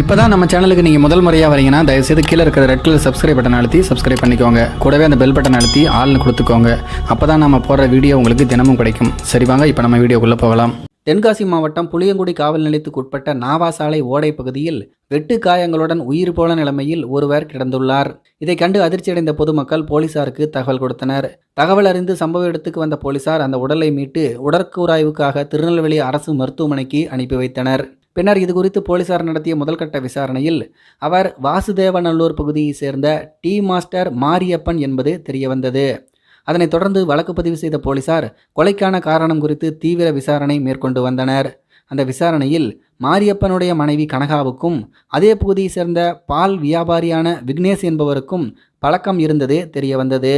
இப்போ தான் நம்ம சேனலுக்கு நீங்கள் முதல் முறையாக வரீங்கன்னா தயவுசெய்து கீழே இருக்கிற ரெட் கலர் சப்ஸ்கிரைப் பட்டன் அழுத்தி சப்ஸ்கிரைப் பண்ணிக்கோங்க. கூடவே அந்த பெல் பட்டன் அழுத்தி ஆள்னு கொடுத்துக்கோங்க. அப்போ தான் நம்ம போடுற வீடியோ உங்களுக்கு தினமும் கிடைக்கும். சரி வாங்க இப்போ நம்ம வீடியோக்குள்ளே போகலாம். தென்காசி மாவட்டம் புளியங்குடி காவல் நிலையத்துக்கு உட்பட்ட நாவாசாலை ஓடை பகுதியில் வெட்டு காயங்களுடன் உயிர் போன நிலைமையில் ஒருவர் கிடந்துள்ளார். இதை கண்டு அதிர்ச்சியடைந்த பொதுமக்கள் போலீசாருக்கு தகவல் கொடுத்தனர். தகவல் அறிந்து சம்பவ இடத்துக்கு வந்த போலீசார் அந்த உடலை மீட்டு உடற்கூராய்வுக்காக திருநெல்வேலி அரசு மருத்துவமனைக்கு அனுப்பி வைத்தனர். பின்னர் இது குறித்து போலீசார் நடத்திய முதல்கட்ட விசாரணையில் அவர் வாசுதேவநல்லூர் பகுதியைச் சேர்ந்த டி மாஸ்டர் மாரியப்பன் என்பது தெரியவந்தது. அதனைத் தொடர்ந்து வழக்கு பதிவு செய்த போலீசார் கொலைக்கான காரணம் குறித்து தீவிர விசாரணை மேற்கொண்டு வந்தனர். அந்த விசாரணையில் மாரியப்பனுடைய மனைவி கனகாவுக்கும் அதே பகுதியைச் சேர்ந்த பால் வியாபாரியான விக்னேஷ் என்பவருக்கும் பழக்கம் இருந்தது தெரியவந்தது.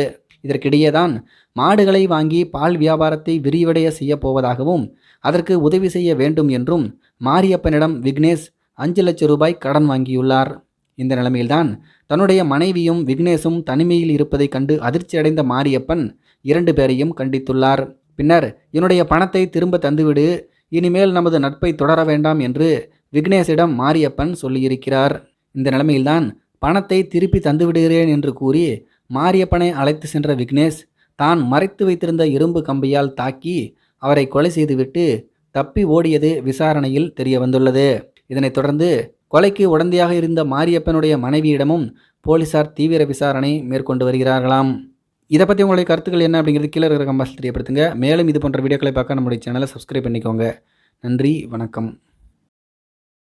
இதற்கிடையேதான் மாடுகளை வாங்கி பால் வியாபாரத்தை விரிவடைய செய்யப் போவதாகவும் அதற்கு உதவி செய்ய வேண்டும் என்றும் மாரியப்பனிடம் விக்னேஷ் அஞ்சு லட்சம் ரூபாய் கடன் வாங்கியுள்ளார். இந்த நிலைமையில்தான் தன்னுடைய மனைவியும் விக்னேஷும் தனிமையில் இருப்பதைக் கண்டு அதிர்ச்சியடைந்த மாரியப்பன் இரண்டு பேரையும் கண்டித்துள்ளார். பின்னர் என்னுடைய பணத்தை திரும்ப தந்துவிடு இனிமேல் நமது நட்பை தொடர வேண்டாம் என்று விக்னேஷிடம் மாரியப்பன் சொல்லியிருக்கிறார். இந்த நிலைமையில்தான் பணத்தை திருப்பி தந்துவிடுகிறேன் என்று கூறி மாரியப்பனை அழைத்து சென்ற விக்னேஷ் தான் மறைத்து வைத்திருந்த இரும்பு கம்பியால் தாக்கி அவரை கொலை செய்துவிட்டு தப்பி ஓடியது விசாரணையில் தெரிய வந்துள்ளது இதனைத் தொடர்ந்து கொலைக்கு உடந்தையாக இருந்த மாரியப்பனுடைய மனைவியிடமும் போலீசார் தீவிர விசாரணை மேற்கொண்டு வருகிறார்களாம். இதை பற்றி உங்களுடைய கருத்துக்கள் என்ன அப்படிங்கிறது கீழே இருக்கிற கம்பாஸ் தெரியப்படுத்துங்க. மேலும் இது போன்ற வீடியோக்களை பார்க்க நம்முடைய சேனலை சப்ஸ்கிரைப் பண்ணிக்கோங்க. நன்றி வணக்கம்.